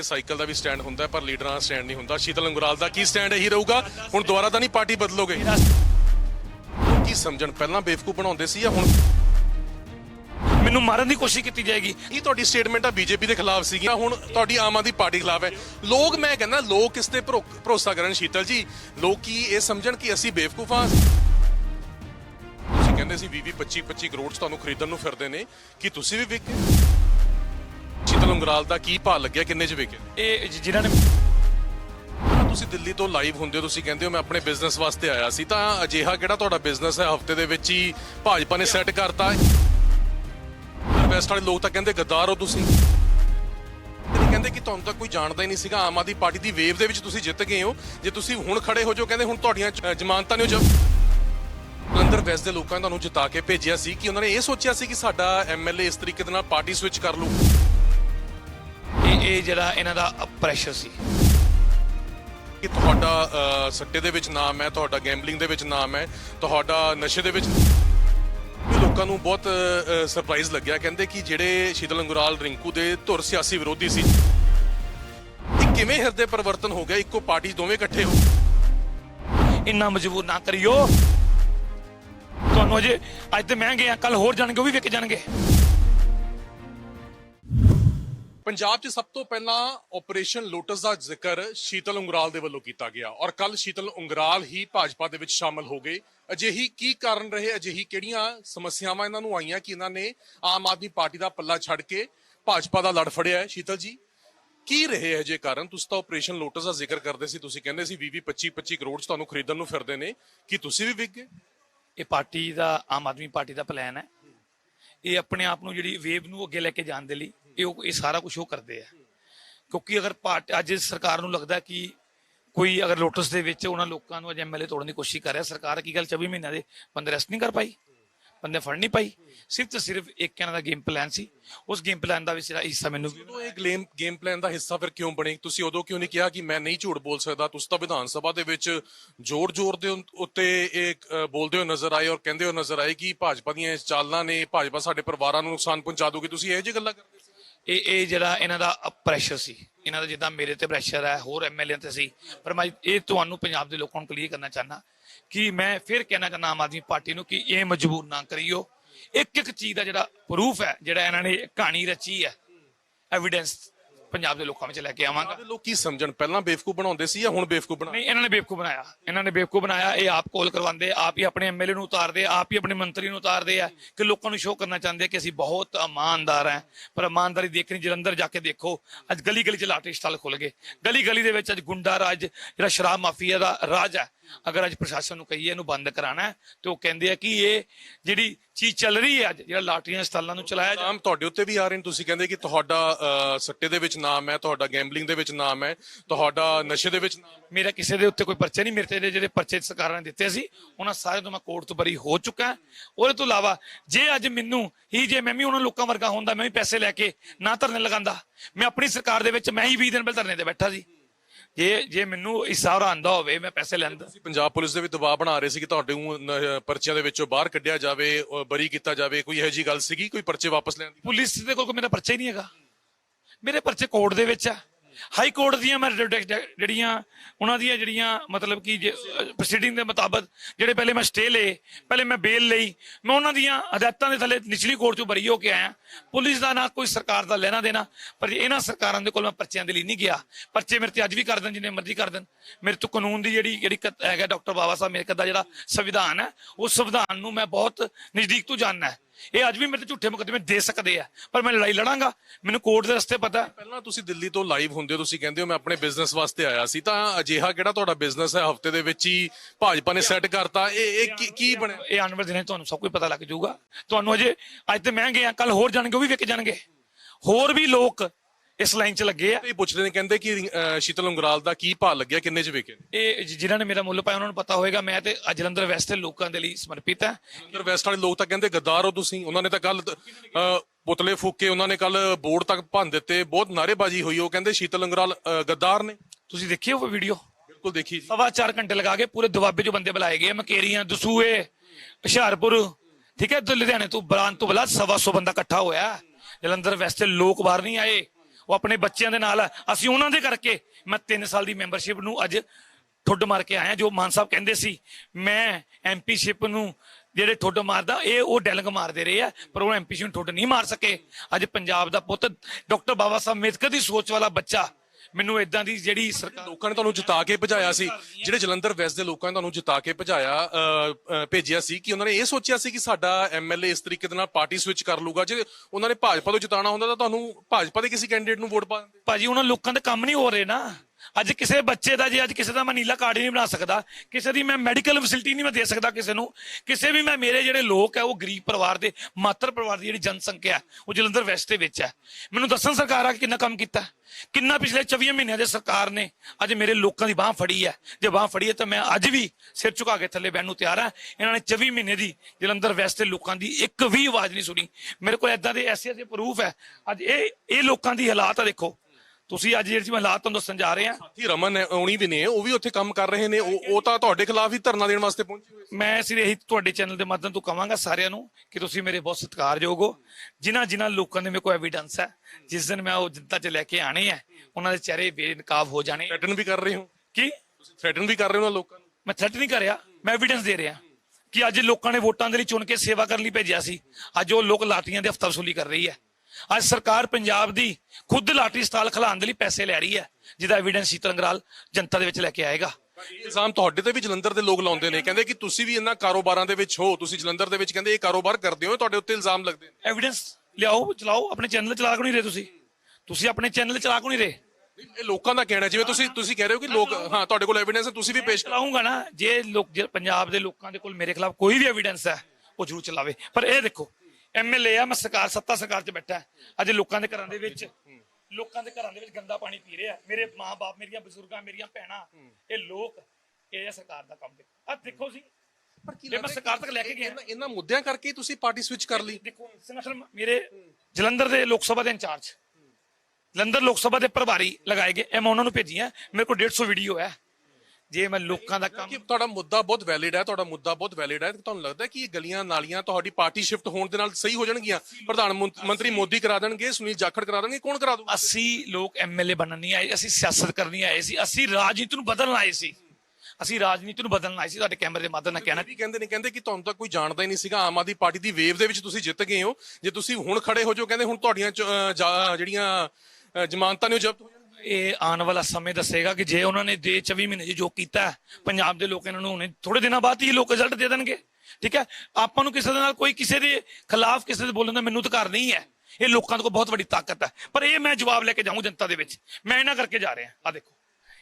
ਕਹਿੰਦੇ ਸਾਈਕਲ ਦਾ ਵੀ ਸਟੈਂਡ ਹੁੰਦਾ ਪਰ ਲੀਡਰਾਂ ਦਾ ਸਟੈਂਡ ਨਹੀਂ ਹੁੰਦਾ। ਸ਼ੀਤਲ ਅੰਗਰਾਲ ਦਾ ਕੀ ਸਟੈਂਡ ਇਹੀ ਰਹੂਗਾ? ਹੁਣ ਦੁਬਾਰਾ ਤਾਂ ਨਹੀਂ ਪਾਰਟੀ ਬਦਲੋਗੇ? ਕੀ ਸਮਝਣ? ਪਹਿਲਾਂ ਬੇਵਕੂਫ ਬਣਾਉਂਦੇ ਸੀ ਜਾਂ ਹੁਣ? ਮੈਨੂੰ ਮਾਰਨ ਦੀ ਕੋਸ਼ਿਸ਼ ਕੀਤੀ ਜਾਏਗੀ। ਇਹ ਤੁਹਾਡੀ ਸਟੇਟਮੈਂਟ ਆ ਬੀਜੇਪੀ ਦੇ ਖਿਲਾਫ ਸੀਗੀ? ਹੁਣ ਤੁਹਾਡੀ ਆਮ ਆਦਮੀ ਪਾਰਟੀ ਖਿਲਾਫ ਹੈ? ਲੋਕ ਮੈਂ ਕਹਿੰਦਾ ਲੋਕ ਇਸ ਤੇ ਭਰੋ- ਭਰੋਸਾ ਕਰਨ ਸ਼ੀਤਲ ਜੀ। ਲੋਕ ਕੀ ਇਹ ਸਮਝਣ ਕਿ ਅਸੀਂ ਬੇਵਕੂਫ ਹਾਂ? ਤੁਸੀਂ ਕਹਿੰਦੇ ਸੀ 20 25 25 ਕਰੋੜ ਤੁਹਾਨੂੰ ਖਰੀਦਣ ਨੂੰ ਫਿਰਦੇ ਨੇ। ਕਿ ਤੁਸੀਂ ਵੀ ਵਿਕ ਅੰਗਰਾਲ ਦਾ ਕੀ ਭਾਅ ਲੱਗਿਆ ਕਿੰਨੇ 'ਚ ਵਿਕੇ ਇਹ ਜ- ਜਿਨ੍ਹਾਂ ਨੇ ਤੁਸੀਂ ਦਿੱਲੀ ਤੋਂ ਲਾਈਵ ਹੁੰਦੇ ਹੋ ਤੁਸੀਂ ਕਹਿੰਦੇ ਹੋ ਮੈਂ ਆਪਣੇ ਬਿਜ਼ਨਸ ਵਾਸਤੇ ਆਇਆ ਸੀ। ਤਾਂ ਅਜਿਹਾ ਕਿਹੜਾ ਤੁਹਾਡਾ ਬਿਜ਼ਨਸ ਹੈ? ਹਫ਼ਤੇ ਦੇ ਵਿੱਚ ਹੀ ਭਾਜਪਾ ਨੇ ਸੈੱਟ ਕਰਤਾ ਵੈਸਟ ਵਾਲੇ ਲੋਕ ਤਾਂ ਕਹਿੰਦੇ ਗੱਦਾਰ ਹੋ ਤੁਸੀਂ। ਇਹ ਕਹਿੰਦੇ ਕਿ ਤੁਹਾਨੂੰ ਤਾਂ ਕੋਈ ਜਾਣਦਾ ਹੀ ਨਹੀਂ ਸੀਗਾ ਆਮ ਆਦਮੀ ਪਾਰਟੀ ਦੀ ਵੇਵ ਦੇ ਵਿੱਚ ਤੁਸੀਂ ਜਿੱਤ ਗਏ ਹੋ। ਜੇ ਤੁਸੀਂ ਹੁਣ ਖੜੇ ਹੋ ਜਾਓ ਕਹਿੰਦੇ ਹੁਣ ਤੁਹਾਡੀਆਂ ਜ਼ਮਾਨਤਾਂ ਨੇ ਉਹ ਜਬ ਜਲੰਧਰ ਵੈਸਟ ਦੇ ਲੋਕਾਂ ਨੇ ਤੁਹਾਨੂੰ ਜਿਤਾ ਕੇ ਭੇਜਿਆ ਸੀ ਕਿ ਉਹਨਾਂ ਨੇ ਇਹ ਸੋਚਿਆ ਸੀ ਕਿ ਸਾਡਾ ਐਮਐਲਏ ਇਸ ਤਰੀਕੇ ਦੇ ਨਾਲ ਪਾਰਟੀ ਸਵਿਚ ਕਰ ਲੂ ਇਹ ਜਿਹੜਾ ਇਹਨਾਂ ਦਾ ਪ੍ਰੈਸ਼ਰ ਸੀ। ਕਿ ਤੁਹਾਡਾ ਸੱਟੇ ਦੇ ਵਿੱਚ ਨਾਮ ਹੈ ਤੁਹਾਡਾ ਗੈਂਬਲਿੰਗ ਦੇ ਵਿੱਚ ਨਾਮ ਹੈ ਤੁਹਾਡਾ ਨਸ਼ੇ ਦੇ ਵਿੱਚ ਲੋਕਾਂ ਨੂੰ ਬਹੁਤ ਸਰਪ੍ਰਾਈਜ਼ ਲੱਗਿਆ। ਕਹਿੰਦੇ ਕਿ ਜਿਹੜੇ ਸ਼ੀਤਲ ਅੰਗੁਰਾਲ ਰਿੰਕੂ ਦੇ ਧੁਰ ਸਿਆਸੀ ਵਿਰੋਧੀ ਸੀ ਕਿਵੇਂ ਹਿਰਦੇ ਪਰਿਵਰਤਨ ਹੋ ਗਿਆ? ਇੱਕੋ ਪਾਰਟੀ ਦੋਵੇਂ ਇਕੱਠੇ ਹੋ। ਇੰਨਾ ਮਜਬੂਰ ਨਾ ਕਰਿਓ। ਤੁਹਾਨੂੰ ਅਜੇ ਅੱਜ ਤੇ ਮਹਿੰਗੇ ਆ ਕੱਲ ਹੋਰ ਜਾਣਗੇ ਉਹ ਵੀ ਵਿਕ ਜਾਣਗੇ। ਪੰਜਾਬ 'ਚ ਸਭ ਤੋਂ ਪਹਿਲਾਂ ਆਪਰੇਸ਼ਨ ਲੋਟਸ ਦਾ ਜ਼ਿਕਰ ਸ਼ੀਤਲ ਉਂਗਰਾਲ ਦੇ ਵੱਲੋਂ ਕੀਤਾ ਗਿਆ ਔਰ ਕੱਲ ਸ਼ੀਤਲ ਉਂਗਰਾਲ ਹੀ ਭਾਜਪਾ ਦੇ ਵਿੱਚ ਸ਼ਾਮਲ ਹੋ ਗਏ। ਅਜਿਹੀ ਕੀ ਕਾਰਨ ਰਹੇ, ਅਜਿਹੀ ਕਿਹੜੀਆਂ ਸਮੱਸਿਆਵਾਂ ਇਹਨਾਂ ਨੂੰ ਆਈਆਂ ਕਿ ਇਹਨਾਂ ਨੇ ਆਮ ਆਦਮੀ ਪਾਰਟੀ ਦਾ ਪੱਲਾ ਛੱਡ ਕੇ ਭਾਜਪਾ ਦਾ ਲੜ ਫੜਿਆ ਸ਼ੀਤਲ ਜੀ, ਕੀ ਰਹੇ ਹੈ ਜੇ ਕਾਰਨ? ਤੁਸੀਂ ਤਾਂ ਆਪਰੇਸ਼ਨ ਲੋਟਸ ਦਾ ਜ਼ਿਕਰ ਕਰਦੇ ਸੀ, ਤੁਸੀਂ ਕਹਿੰਦੇ ਸੀ 20 25 25 ਕਰੋੜ 'ਚ ਤੁਹਾਨੂੰ ਖਰੀਦਣ ਨੂੰ ਫਿਰਦੇ ਨੇ। ਕਿ ਤੁਸੀਂ ਵੀ ਵਿਕ ਗਏ? ਇਹ ਪਾਰਟੀ ਦਾ, ਆਮ ਆਦਮੀ ਪਾਰਟੀ ਦਾ ਪਲਾਨ ਹੈ। ਇਹ ਆਪਣੇ ਆਪ ਨੂੰ ਜਿਹੜੀ ਵੇਵ ਨੂੰ ਅੱਗੇ ਲੈ ਕੇ ਜਾਣ ਦੇ ਲਈ ਇਹ ਇਹ ਸਾਰਾ ਕੁਝ ਉਹ ਕਰਦੇ ਆ। ਕਿਉਂਕਿ ਅਗਰ ਪਾਰਟੀ, ਅੱਜ ਸਰਕਾਰ ਨੂੰ ਲੱਗਦਾ ਕਿ ਕੋਈ ਅਗਰ ਲੋਟਸ ਦੇ ਵਿੱਚ ਉਹਨਾਂ ਲੋਕਾਂ ਨੂੰ ਅਜੇ ਐਮਐਲਏ ਤੋੜਨ ਦੀ ਕੋਸ਼ਿਸ਼ ਕਰ ਰਿਹਾ, ਸਰਕਾਰ ਕੀ ਗੱਲ 24 ਮਹੀਨਿਆਂ ਦੇ ਬੰਦੇ ਰੈਸਟ ਨਹੀਂ ਕਰ ਪਾਈ? ਬੰਦੇ ਫੜ ਨਹੀਂ ਪਾਈ। ਸਿਰਫ ਤੇ ਸਿਰਫ ਇੱਕ ਇਹਨਾਂ ਦਾ ਗੇਮ ਪਲਾਨ ਸੀ। ਉਸ ਗੇਮ ਪਲਾਨ ਦਾ ਵੀ ਸਿਰਾ ਹਿੱਸਾ ਮੈਨੂੰ ਵੀ ਉਦੋਂ ਇਹ ਗੇਮ ਗੇਮ ਪਲਾਨ ਦਾ ਹਿੱਸਾ ਫਿਰ ਕਿਉਂ ਬਣੇ? ਤੁਸੀਂ ਉਦੋਂ ਕਿਉਂ ਨਹੀਂ ਕਿਹਾ ਕਿ ਮੈਂ ਨਹੀਂ ਝੂਠ ਬੋਲ ਸਕਦਾ? ਤੁਸੀਂ ਤਾਂ ਵਿਧਾਨ ਸਭਾ ਦੇ ਵਿੱਚ ਜ਼ੋਰ-ਜ਼ੋਰ ਦੇ ਉੱਤੇ ਇਹ ਬੋਲਦੇ ਹੋ ਨਜ਼ਰ ਆਏ ਔਰ ਕਹਿੰਦੇ ਹੋ ਨਜ਼ਰ ਆਏ ਕਿ ਭਾਜਪਾ ਦੀਆਂ ਇਸ ਚਾਲਾਂ ਨੇ ਭਾਜਪਾ ਸਾਡੇ ਪਰਿਵਾਰਾਂ ਨੂੰ ਨੁਕਸਾਨ ਪਹੁੰਚਾ ਦੂਗੀ ਤੁਸੀਂ ਇਹੋ ਜਿਹੀ ਗੱਲਾਂ ਕਰਦੇ ਇਹ ਇਹ ਜਿਹੜਾ ਇਹਨਾਂ ਦਾ ਪ੍ਰੈਸ਼ਰ ਸੀ, ਇਹਨਾਂ ਦਾ ਜਿੱਦਾਂ ਮੇਰੇ ਤੇ ਪ੍ਰੈਸ਼ਰ ਹੈ, ਹੋਰ ਐਮਐਲਏ ਤੇ ਸੀ, ਪਰ ਮੈਂ ਇਹ ਤੁਹਾਨੂੰ ਪੰਜਾਬ ਦੇ ਲੋਕਾਂ ਨੂੰ ਕਲੀਅਰ ਕਰਨਾ ਚਾਹਨਾ ਕਿ ਮੈਂ ਫਿਰ ਕਹਿਣਾ ਚਾਹੁੰਦਾ ਆਮ ਆਦਮੀ ਪਾਰਟੀ ਨੂੰ ਕਿ ਇਹ ਮਜਬੂਰ ਨਾ ਕਰਿਓ। ਇੱਕ ਇੱਕ ਚੀਜ਼ ਦਾ ਜਿਹੜਾ ਪ੍ਰੂਫ ਹੈ, ਜਿਹੜਾ ਇਹਨਾਂ ਨੇ ਕਹਾਣੀ ਰਚੀ ਹੈ ਐਵੀਡੈਂਸ ਪੰਜਾਬ ਦੇ ਲੋਕਾਂ ਵਿੱਚ ਲੈ ਕੇ ਆਵਾਂਗਾ। ਸਾਰੇ ਲੋਕ ਕੀ ਸਮਝਣ? ਪਹਿਲਾਂ ਬੇਵਕੂਫ ਬਣਾਉਂਦੇ ਸੀ ਜਾਂ ਹੁਣ ਬੇਵਕੂਫ ਬਣਾ ਨਹੀਂ ਇਹਨਾਂ ਨੇ ਬੇਵਕੂਫ ਬਣਾਇਆ। ਇਹਨਾਂ ਨੇ ਬੇਵਕੂਫ ਬਣਾਇਆ ਇਹ ਆਪ ਕੋਲ ਕਰਵਾਉਂਦੇ ਆਪ ਹੀ ਆਪਣੇ ਐਮਐਲਏ ਨੂੰ ਉਤਾਰਦੇ ਆਪ ਹੀ ਆਪਣੇ ਮੰਤਰੀ ਨੂੰ ਉਤਾਰਦੇ ਆ ਕਿ ਲੋਕਾਂ ਨੂੰ ਸ਼ੋਅ ਕਰਨਾ ਚਾਹੁੰਦੇ ਕਿ ਅਸੀਂ ਬਹੁਤ ਇਮਾਨਦਾਰ ਹਾਂ ਪਰ ਇਮਾਨਦਾਰੀ ਦੇਖਣੀ ਜਲੰਧਰ ਜਾ ਕੇ ਦੇਖੋ ਅੱਜ ਗਲੀ ਗਲੀ ਚ ਲਾਟਰੀ ਸਟਾਲ ਖੁੱਲ ਗਏ। ਗਲੀ ਗਲੀ ਦੇ ਵਿੱਚ ਅੱਜ ਗੁੰਡਾ ਰਾਜ ਜਿਹੜਾ ਸ਼ਰਾਬ ਮਾਫੀਆ ਦਾ ਰਾਜ ਹੈ ਅਗਰ ਅੱਜ ਪ੍ਰਸ਼ਾਸਨ ਨੂੰ ਕਹੀਏ ਇਹਨੂੰ ਬੰਦ ਕਰਾਣਾ ਤੇ ਉਹ ਕਹਿੰਦੇ ਆ ਕਿ ਇਹ ਜਿਹੜੀ ਚੀਜ਼ ਚੱਲ ਰਹੀ ਹੈ ਅੱਜ ਜਿਹੜਾ ਲਾਟਰੀਆਂ ਸਟਾਲਾਂ ਨੂੰ ਚਲਾਇਆ ਨਾਮ ਤੁਹਾਡੇ ਉੱਤੇ ਵੀ ਆ ਰਹੇ ਨੇ ਤੁਸੀਂ ਕਹਿੰਦੇ ਕਿ ਤੁਹਾਡਾ ਸੱਟੇ ਦੇ ਵਿੱਚ ਨਾਮ ਹੈ ਤੁਹਾਡਾ ਗੈਂਬਲਿੰਗ ਦੇ ਵਿੱਚ ਨਾਮ ਹੈ ਤੁਹਾਡਾ ਨਸ਼ੇ ਦੇ ਵਿੱਚ ਨਾਮ ਹੈ। ਮੇਰਾ ਕਿਸੇ ਦੇ ਉੱਤੇ ਕੋਈ ਪਰਚੇ ਨਹੀਂ ਮੇਰੇ ਤੇ ਜਿਹੜੇ ਪਰਚੇ ਸਰਕਾਰਾਂ ਨੇ ਦਿੱਤੇ ਸੀ ਉਹਨਾਂ ਸਾਰੇ ਤੋਂ ਮੈਂ ਕੋਰਟ ਤੋਂ ਬਰੀ ਹੋ ਚੁੱਕਾ। ਉਹਦੇ ਤੋਂ ਇਲਾਵਾ ਜੇ ਅੱਜ ਮੈਨੂੰ ਹੀ ਜੇ ਮੈਂ ਵੀ ਉਹਨਾਂ ਲੋਕਾਂ ਵਰਗਾ ਹੁੰਦਾ ਮੈਂ ਵੀ ਪੈਸੇ ਲੈ ਕੇ ਨਾ ਧਰਨੇ ਲਗਾਉਂਦਾ ਮੈਂ ਆਪਣੀ ਸਰਕਾਰ ਦੇ ਵਿੱਚ ਮੈਂ ਹੀ 20 ਦਿਨ ਪਹਿਲਾਂ ਧਰਨੇ ਤੇ ਬੈਠਾ ਸੀ। ਜੇ ਜੇ ਮੈਨੂੰ ਇਸਾਰਾ ਆਂਦਾ ਹੋਵੇ ਮੈਂ ਪੈਸੇ ਲੈਂਦਾ। ਤੁਸੀਂ ਪੰਜਾਬ ਪੁਲਿਸ ਦੇ ਵੀ ਦਬਾਅ ਬਣਾ ਰਹੇ ਸੀ ਕਿ ਤੁਹਾਡੇ ਨੂੰ ਪਰਚਿਆਂ ਦੇ ਵਿੱਚੋਂ ਬਾਹਰ ਕੱਢਿਆ ਜਾਵੇ ਬਰੀ ਕੀਤਾ ਜਾਵੇ ਕੋਈ ਇਹੋ ਜਿਹੀ ਗੱਲ ਸੀਗੀ? ਕੋਈ ਪਰਚੇ ਵਾਪਸ ਲੈਣ ਦੀ? ਪੁਲਿਸ ਦੇ ਕੋਲ ਕੋਈ ਮੇਰਾ ਪਰਚਾ ਹੀ ਨਹੀਂ ਹੈਗਾ। ਮੇਰੇ ਪਰਚੇ ਕੋਰਟ ਦੇ ਵਿੱਚ ਆ। ਹਾਈ ਕੋਰਟ ਦੀਆਂ ਮੈਂ ਜਿਹੜੀਆਂ ਉਹਨਾਂ ਦੀਆਂ ਜਿਹੜੀਆਂ ਮਤਲਬ ਕਿ ਪ੍ਰੋਸੀਡਿੰਗ ਦੇ ਮੁਤਾਬਕ ਜਿਹੜੇ ਪਹਿਲੇ ਮੈਂ ਸਟੇ ਲਏ, ਪਹਿਲੇ ਮੈਂ ਬੇਲ ਲਈ, ਮੈਂ ਉਹਨਾਂ ਦੀਆਂ ਹਦਾਇਤਾਂ ਦੇ ਥੱਲੇ ਨਿਚਲੀ ਕੋਰਟ ਚੋਂ ਬਰੀ ਹੋ ਕੇ ਆਇਆ। ਪੁਲਿਸ ਦਾ ਨਾ ਕੋਈ ਸਰਕਾਰ ਦਾ ਲੈਣਾ ਦੇਣਾ, ਪਰ ਇਹਨਾਂ ਸਰਕਾਰਾਂ ਦੇ ਕੋਲ ਮੈਂ ਪਰਚਿਆਂ ਦੇ ਲਈ ਨਹੀਂ ਗਿਆ। ਪਰਚੇ ਮੇਰੇ ਤੇ ਅੱਜ ਵੀ ਕਰ ਦੇਣ, ਜਿੰਨੇ ਮਰਜ਼ੀ ਕਰ ਦੇਣ। ਮੇਰੇ ਤੋਂ ਕਾਨੂੰਨ ਦੀ ਜਿਹੜੀ ਜਿਹੜੀ ਕ- ਹੈਗਾ ਡਾਕਟਰ ਬਾਬਾ ਸਾਹਿਬ ਅੰਬੇਡਕਰ ਦਾ ਜਿਹੜਾ ਸੰਵਿਧਾਨ ਹੈ, ਉਸ ਸੰਵਿਧਾਨ ਨੂੰ ਮੈਂ ਬਹੁਤ ਨਜ਼ਦੀਕ ਤੋਂ ਜਾਣਦਾ ਹੈ। ਇਹ ਅੱਜ ਵੀ ਮੇਰੇ ਤੇ ਝੂਠੇ ਮੁਕੱਦਮੇ ਦੇ ਸਕਦੇ ਆ ਪਰ ਮੈਂ ਲੜਾਈ ਲੜਾਂਗਾ। ਮੈਨੂੰ ਕੋਰਟ ਦੇ ਰਸਤੇ ਪਤਾ। ਪਹਿਲਾਂ ਤੁਸੀਂ ਦਿੱਲੀ ਤੋਂ ਲਾਈਵ ਹੁੰਦੇ ਹੋ ਤੁਸੀਂ ਕਹਿੰਦੇ ਹੋ ਮੈਂ ਆਪਣੇ ਬਿਜ਼ਨਸ ਵਾਸਤੇ ਆਇਆ ਸੀ ਤਾਂ ਅਜਿਹਾ ਕਿਹੜਾ ਤੁਹਾਡਾ ਬਿਜ਼ਨਸ ਹੈ? ਹਫ਼ਤੇ ਦੇ ਵਿੱਚ ਹੀ ਭਾਜਪਾ ਨੇ ਸੈੱਟ ਕਰਤਾ। ਇਹ ਇਹ ਕੀ- ਕੀ ਬਣਿਆ ਇਹ ਆਉਣ ਵਾਲੇ ਦਿਨਾਂ ਤੁਹਾਨੂੰ ਸਭ ਕੁਝ ਪਤਾ ਲੱਗ ਜਾਊਗਾ। ਤੁਹਾਨੂੰ ਅਜੇ ਅੱਜ ਤੇ ਮਹਿੰਗੇ ਆ ਕੱਲ ਹੋਰ ਜਾਣਗੇ ਉਹ ਵੀ ਵਿਕ ਜਾਣਗੇ। ਹੋਰ ਵੀ ਲੋਕ ਇਸ ਲਾਈਨ 'ਚ ਲੱਗੇ ਆ। ਇਹ ਪੁੱਛਦੇ ਨੇ ਕਹਿੰਦੇ ਕਿ ਸ਼ੀਤਲ ਉਂਗਰਾਲ ਦਾ ਕੀ ਭਾਅ ਲੱਗਿਆ ਕਿੰਨੇ ਚ ਵਿਕੇ ਇਹ ਜ- ਜਿਨ੍ਹਾਂ ਨੇ ਮੇਰਾ ਮੁੱਲ ਪਾਇਆ ਉਹਨਾਂ ਨੂੰ ਪਤਾ ਹੋਏਗਾ ਮੈਂ ਤੇ ਅੱਜ ਜਲੰਧਰ ਵੈਸਟ ਦੇ ਲੋਕਾਂ ਦੇ ਲਈ ਸਮਰਪਿਤ ਹਾਂ। ਅੰਦਰ ਵੈਸਟ ਵਾਲੇ ਲੋਕ ਤਾਂ ਕਹਿੰਦੇ ਗੱਦਾਰ ਹੋ ਤੁਸੀਂ ਉਹਨਾਂ ਨੇ ਤਾਂ ਕੱਲ ਪੁਤਲੇ ਫੂਕੇ ਉਹਨਾਂ ਨੇ ਕੱਲ ਬੋਰਡ ਤੱਕ ਭੰਨ ਦਿੱਤੇ ਬਹੁਤ ਨਾਰੇਬਾਜ਼ੀ ਹੋਈ ਉਹ ਕਹਿੰਦੇ ਸ਼ੀਤਲ ਉਂਗਰਾਲ ਅ, ਗੱਦਾਰ ਨੇ। ਤੁਸੀਂ ਦੇਖੀ ਉਹ ਵੀਡੀਓ ਬਿਲਕੁਲ ਦੇਖੀ ਜੀ। ਸਵਾ ਚਾਰ ਘੰਟੇ ਲਗਾ ਕੇ ਪੂਰੇ ਦੁਆਬੇ 'ਚੋਂ ਬੰਦੇ ਬੁਲਾਏ ਗਏ ਮਕੇਰੀਆਂ ਦਸੂਏ ਹੁਸ਼ਿਆਰਪੁਰ ਠੀਕ ਹੈ ਤੇ ਲੁਧਿਆਣੇ ਤੋਂ ਬਰਾਨ ਤੋਂ ਬਲਾ ਸਵਾ ਸੌ ਬੰਦਾ ਇਕੱਠਾ ਹੋਇਆ। ਜਲੰਧਰ ਵੈਸਟ ਦੇ ਲੋਕ ਬਾਹਰ ਨਹੀਂ ਆਏ। ਉਹ ਆਪਣੇ ਬੱਚਿਆਂ ਦੇ ਨਾਲ ਹੈ ਅਸੀਂ ਉਹਨਾਂ ਦੇ ਕਰਕੇ ਮੈਂ 3 ਸਾਲ ਦੀ ਮੈਂਬਰਸ਼ਿਪ ਨੂੰ ਅੱਜ ਠੁੱਡ ਮਾਰ ਕੇ ਆਇਆ, ਜੋ ਮਾਨ ਸਾਹਿਬ ਕਹਿੰਦੇ ਸੀ, ਮੈਂ ਐਮਪੀਸ਼ਿਪ ਨੂੰ ਜਿਹੜੇ ਠੁੱਡ ਮਾਰਦਾ, ਇਹ ਉਹ ਡੈਲੰਗ ਮਾਰਦੇ ਰਹੇ ਆ, ਪਰ ਉਹ ਐਮਪੀਸ਼ਿਪ ਨੂੰ ਠੁੱਡ ਨਹੀਂ ਮਾਰ ਸਕੇ। ਅੱਜ ਪੰਜਾਬ ਦਾ ਪੁੱਤ, ਡਾਕਟਰ ਬਾਬਾ ਸਾਹਿਬ ਅੰਬੇਦਕਰ ਦੀ ਸੋਚ ਵਾਲਾ ਬੱਚਾ ਮੈਨੂੰ ਇਦਾਂ ਦੀ ਜਿਹੜੀ ਸਰਕਾਰ ਲੋਕਾਂ ਨੇ ਤੁਹਾਨੂੰ ਜਿਤਾ ਕੇ ਭਜਾਇਆ ਸੀ, ਜਿਹੜੇ ਜਲੰਧਰ ਵੈਸਟ ਦੇ ਲੋਕਾਂ ਨੇ ਤੁਹਾਨੂੰ ਜਿਤਾ ਕੇ ਭਜਾਇਆ ਭੇਜਿਆ ਸੀ ਕਿ ਉਹਨਾਂ ਨੇ ਇਹ ਸੋਚਿਆ ਸੀ ਕਿ ਸਾਡਾ ਐਮਐਲਏ ਇਸ ਤਰੀਕੇ ਦੇ ਨਾਲ ਪਾਰਟੀ ਸਵਿਚ ਕਰ ਲੂਗਾ ਜੇ ਉਹਨਾਂ ਨੇ ਭਾਜਪਾ ਤੋਂ ਜਿਤਾਣਾ ਹੁੰਦਾ ਤਾਂ ਤੁਹਾਨੂੰ ਭਾਜਪਾ ਦੇ ਕਿਸੇ ਕੈਂਡੀਡੇਟ ਨੂੰ ਵੋਟ ਪਾ ਦਿੰਦੇ। ਭਾਜੀ ਉਹਨਾਂ ਲੋਕਾਂ ਦੇ ਕੰਮ ਨਹੀਂ ਹੋ ਰਹੇ ਨਾ। ਅੱਜ ਕਿਸੇ ਬੱਚੇ ਦਾ ਜੇ ਅੱਜ ਕਿਸੇ ਦਾ ਮੈਂ ਨੀਲਾ ਕਾਰਡ ਹੀ ਨਹੀਂ ਬਣਾ ਸਕਦਾ, ਕਿਸੇ ਦੀ ਮੈਂ ਮੈਡੀਕਲ ਫੈਸਿਲਿਟੀ ਨਹੀਂ ਮੈਂ ਦੇ ਸਕਦਾ ਕਿਸੇ ਨੂੰ, ਕਿਸੇ ਵੀ ਮੈਂ, ਮੇਰੇ ਜਿਹੜੇ ਲੋਕ ਹੈ ਉਹ ਗਰੀਬ ਪਰਿਵਾਰ ਦੇ, ਮਾਤਰ ਪਰਿਵਾਰ ਦੀ ਜਿਹੜੀ ਜਨਸੰਖਿਆ ਉਹ ਜਲੰਧਰ ਵੈਸਟ ਦੇ ਵਿੱਚ ਹੈ। ਮੈਨੂੰ ਦੱਸਣ ਸਰਕਾਰ ਆ ਕਿੰਨਾ ਕੰਮ ਕੀਤਾ ਕਿੰਨਾ ਪਿਛਲੇ 24 ਮਹੀਨਿਆਂ ਦੇ ਸਰਕਾਰ ਨੇ ਅੱਜ ਮੇਰੇ ਲੋਕਾਂ ਦੀ ਬਾਹ ਫੜੀ ਹੈ? ਜੇ ਬਾਹ ਫੜੀ ਹੈ ਤਾਂ ਮੈਂ ਅੱਜ ਵੀ ਸਿਰ ਝੁਕਾ ਕੇ ਥੱਲੇ ਬੈਠਣ ਨੂੰ ਤਿਆਰ ਆ ਇਹਨਾਂ ਨੇ 24 ਮਹੀਨੇ ਦੀ ਜਲੰਧਰ ਵੈਸਟ ਦੇ ਲੋਕਾਂ ਦੀ ਇੱਕ ਵੀ ਆਵਾਜ਼ ਨਹੀਂ ਸੁਣੀ। ਮੇਰੇ ਕੋਲ ਐਦਾਂ ਦੇ ਐਸੇ ਐਸੇ ਪ੍ਰੂਫ ਹੈ। ਅੱਜ ਇਹ ਇਹ ਲੋਕਾਂ ਦੀ ਹਾਲਾਤ ਆ ਦੇਖੋ। ਤੁਸੀਂ ਅੱਜ ਜਿਹੜੀ ਮੈਂ ਹਾਲਾਤ ਤੁਹਾਨੂੰ ਦੱਸਣ ਜਾ ਰਹੇ ਸਾਥੀ ਰਮਨ ਹੈ, ਔਣੀ ਵੀ ਨੇ ਉਹ ਵੀ ਉੱਥੇ ਕੰਮ ਕਰ ਰਹੇ ਨੇ। ਉਹ ਉਹ ਤਾਂ ਤੁਹਾਡੇ ਖਿਲਾਫ ਹੀ ਧਰਨਾ ਦੇਣ ਵਾਸਤੇ ਪਹੁੰਚੇ ਹੋਏ ਮੈਂ ਸਿਰ ਇਹੀ ਤੁਹਾਡੇ ਚੈਨਲ ਦੇ ਮਾਧਿਅਮ ਤੋਂ ਕਹਾਂਗਾ ਸਾਰਿਆਂ ਨੂੰ ਕਿ ਤੁਸੀਂ ਮੇਰੇ ਬਹੁਤ ਸਤਿਕਾਰਯੋਗ ਹੋ। ਜਿਨ੍ਹਾਂ ਜਿਨ੍ਹਾਂ ਲੋਕਾਂ ਦੇ ਮੇਰੇ ਕੋਲ ਐਵੀਡੈਂਸ ਹੈ ਜਿਸ ਦਿਨ ਮੈਂ ਉਹ ਜਨਤਾ 'ਚ ਲੈ ਕੇ ਆਣੇ ਹੈ ਉਹਨਾਂ ਦੇ ਚਿਹਰੇ ਬੇਨਕਾਬ ਹੋ ਜਾਣੇ। ਥ੍ਰੈਟਨ ਵੀ ਕਰ ਰਹੇ ਹੋ? ਕੀ? ਤੁਸੀਂ ਥ੍ਰੈਟਨ ਵੀ ਕਰ ਰਹੇ ਹੋ ਉਹਨਾਂ ਲੋਕਾਂ ਨੂੰ? ਮੈਂ ਥ੍ਰੈਟ ਨਹੀਂ ਕਰਿਆ ਮੈਂ ਐਵੀਡੈਂਸ ਦੇ ਰਿਹਾ। ਕਿ ਅੱਜ ਲੋਕਾਂ ਨੇ ਵੋਟਾਂ ਦੇ ਲਈ ਚੁਣ ਕੇ ਸੇਵਾ ਕਰਨ ਲਈ ਭੇਜਿਆ ਸੀ। ਅੱਜ ਉਹ ਲੋਕ ਲਾਟਰੀਆਂ ਦੇ ਹਫਤਾ ਵਸੂਲੀ ਕਰ ਰਹੀ ਹੈ। ਅੱਜ ਸਰਕਾਰ ਪੰਜਾਬ ਦੀ ਖੁਦ ਲਾਟਰੀ ਸਟਾਲ ਖਲਾਉਣ ਦੇ ਲਈ ਪੈਸੇ ਲੈ ਰਹੀ ਹੈ ਜਿਹਦਾ ਐਵੀਡੈਂਸ ਸ਼ੀਤਲ ਅੰਗਰਾਲ ਜਨਤਾ ਦੇ ਵਿੱਚ ਲੈ ਕੇ ਆਏਗਾ। ਇਲਜ਼ਾਮ ਤੁਹਾਡੇ ਤੇ ਵੀ ਜਲੰਧਰ ਦੇ ਲੋਕ ਲਾਉਂਦੇ ਨੇ ਕਹਿੰਦੇ ਕਿ ਤੁਸੀਂ ਵੀ ਇਹਨਾਂ ਕਾਰੋਬਾਰਾਂ ਦੇ ਵਿੱਚ ਹੋ ਤੁਸੀਂ ਜਲੰਧਰ ਦੇ ਵਿੱਚ ਕਹਿੰਦੇ ਇਹ ਕਾਰੋਬਾਰ ਕਰਦੇ ਹੋ ਤੁਹਾਡੇ ਉੱਤੇ ਇਲਜ਼ਾਮ ਲੱਗਦੇ ਨੇ। ਐਵੀਡੈਂਸ ਲਿਆਓ ਚਲਾਓ ਆਪਣੇ ਚੈਨਲ ਚਲਾ ਕਿਉਂ ਨਹੀਂ ਰਹੇ ਤੁਸੀਂ? ਤੁਸੀਂ ਆਪਣੇ ਚੈਨਲ ਚਲਾ ਕਿਉਂ ਨਹੀਂ ਰਹੇ? ਇਹ ਲੋਕਾਂ ਦਾ ਕਹਿਣਾ ਜਿਵੇਂ ਤੁਸੀਂ ਤੁਸੀਂ ਕਹਿ ਰਹੇ ਹੋ ਕਿ ਲੋਕ ਹਾਂ ਤੁਹਾਡੇ ਕੋਲ ਐਵੀਡੈਂਸ ਹੈ ਤੁਸੀਂ ਵੀ ਪੇਸ਼ ਕਰੋ। ਚਲਾਉਂਗਾ ਨਾ ਜੇ ਲੋਕ ਪੰਜਾਬ ਦੇ ਲੋਕਾਂ ਦੇ ਕੋਲ ਮੇਰੇ ਖਿਲਾਫ ਕੋਈ ਵੀ ਐਵੀਡੈਂਸ ਹੈ ਉਹ ਜ਼ਰੂਰ ਚਲਾਵੇ। ਪਰ ਇਹ ਦੇਖੋ ਐਮਐਲਏ ਆ ਮੈਂ ਸਰਕਾਰ ਸੱਤਾ ਸਰਕਾਰ 'ਚ ਬੈਠਾ। ਅੱਜ ਲੋਕਾਂ ਦੇ ਘਰਾਂ ਦੇ ਵਿੱਚ ਲੋਕਾਂ ਦੇ ਘਰਾਂ ਦੇ ਵਿੱਚ ਗੰਦਾ ਪਾਣੀ ਪੀ ਰਿਹਾ ਮੇਰੇ ਮਾਂ-ਬਾਪ ਮੇਰੀਆਂ ਬਜ਼ੁਰਗਾਂ ਮੇਰੀਆਂ ਭੈਣਾਂ ਇਹ ਲੋਕ ਇਹ ਹੈ ਸਰਕਾਰ ਦਾ ਕੰਮ ਦੇਖੋ। ਆ ਦੇਖੋ ਸੀ ਪਰ ਕੀ ਮੈਂ ਸਰਕਾਰ ਤੱਕ ਲੈ ਕੇ ਗਿਆ। ਇਹਨਾਂ ਮੁੱਦਿਆਂ ਕਰਕੇ ਤੁਸੀਂ ਪਾਰਟੀ ਸਵਿਚ ਕਰ ਲਈ। ਦੇਖੋ ਸੰਗਠਨ ਮੇਰੇ ਜਲੰਧਰ ਦੇ ਲੋਕ ਸਭਾ ਦੇ ਇੰਚਾਰਜ ਜਲੰਧਰ ਲੋਕ ਸਭਾ ਦੇ ਪ੍ਰਭਾਰੀ ਲਗਾਏ ਗਏ। ਇਹ ਮੈਂ ਉਹਨਾਂ ਨੂੰ ਭੇਜੀਆਂ ਮੇਰੇ ਕੋਲ 150 ਵੀਡੀਓ ਹੈ ਜੇ ਮੈਂ ਲੋਕਾਂ ਦਾ ਕੰਮ ਕਿ ਤੁਹਾਡਾ ਮੁੱਦਾ ਬਹੁਤ ਵੈਲਿਡ ਹੈ ਤੁਹਾਡਾ ਮੁੱਦਾ ਬਹੁਤ ਵੈਲਿਡ ਹੈ। ਤੁਹਾਨੂੰ ਲੱਗਦਾ ਕਿ ਇਹ ਗਲੀਆਂ ਨਾਲੀਆਂ ਤੁਹਾਡੀ ਪਾਰਟੀ ਸ਼ਿਫਟ ਹੋਣ ਦੇ ਨਾਲ ਸਹੀ ਹੋ ਜਾਣਗੀਆਂ? ਪ੍ਰਧਾਨ ਮੰਤ- ਮੰਤਰੀ ਮੋਦੀ ਕਰਾ ਦੇਣਗੇ ਸੁਨੀਲ ਜਾਖੜ ਕਰਾ ਦੇਣਗੇ ਕੌਣ ਕਰਾ ਦੂਗਾ? ਅਸੀਂ ਲੋਕ ਐਮਐਲਏ ਬਣਨ ਨਹੀਂ ਆਏ ਅਸੀਂ ਸਿਆਸਤ ਕਰਨ ਆਏ ਸੀ ਅਸੀਂ ਰਾਜਨੀਤੀ ਨੂੰ ਬਦਲਣ ਆਏ ਸੀ। ਅਸੀਂ ਰਾਜਨੀਤੀ ਨੂੰ ਬਦਲਣ ਆਏ ਸੀ ਤੁਹਾਡੇ ਕੈਮਰੇ ਦੇ ਮਾਧਿਅਮ ਨਾਲ ਕਹਿਣਾ। ਵੀ ਕਹਿੰਦੇ ਨੇ ਕਹਿੰਦੇ ਕਿ ਤੁਹਾਨੂੰ ਤਾਂ ਕੋਈ ਜਾਣਦਾ ਹੀ ਨਹੀਂ ਸੀਗਾ ਆਮ ਆਦਮੀ ਪਾਰਟੀ ਦੀ ਵੇਵ ਦੇ ਵਿੱਚ ਤੁਸੀਂ ਜਿੱਤ ਗਏ ਹੋ। ਜੇ ਤੁਸੀਂ ਹੁਣ ਖੜੇ ਹੋ ਜਾਓ ਕਹਿੰਦੇ ਹੁਣ ਤੁਹਾਡੀਆਂ ਜਿਹੜੀਆਂ ਜ਼ਮਾਨਤਾਂ ਨੇ ਉਹ ਜ਼ਬਤ ਹੋ ਇਹ ਆਉਣ ਵਾਲਾ ਸਮੇਂ ਦੱਸੇਗਾ ਕਿ ਜੇ ਉਹਨਾਂ ਨੇ ਦੇ 24 ਮਹੀਨੇ 'ਚ ਜੋ ਕੀਤਾ ਪੰਜਾਬ ਦੇ ਲੋਕ ਇਹਨਾਂ ਨੂੰ ਹੁਣੇ ਥੋੜੇ ਦਿਨਾਂ ਬਾਅਦ ਹੀ ਲੋਕ ਰਿਜ਼ਲਟ ਦੇ ਦੇਣਗੇ। ਠੀਕ ਹੈ? ਆਪਾਂ ਨੂੰ ਕਿਸੇ ਦੇ ਨਾਲ ਕੋਈ ਕਿਸੇ ਦੇ ਖਿਲਾਫ ਕਿਸੇ ਦੇ ਬੋਲਣ ਦਾ ਮੈਨੂੰ ਅਧਿਕਾਰ ਨਹੀਂ ਹੈ। ਇਹ ਲੋਕਾਂ ਦੇ ਕੋਲ ਬਹੁਤ ਵੱਡੀ ਤਾਕਤ ਹੈ। ਪਰ ਇਹ ਮੈਂ ਜਵਾਬ ਲੈ ਕੇ ਜਾਊਂ ਜਨਤਾ ਦੇ ਵਿੱਚ। ਮੈਂ ਇਹਨਾਂ ਕਰਕੇ ਜਾ ਰਿਹਾ। ਆ ਦੇਖੋ।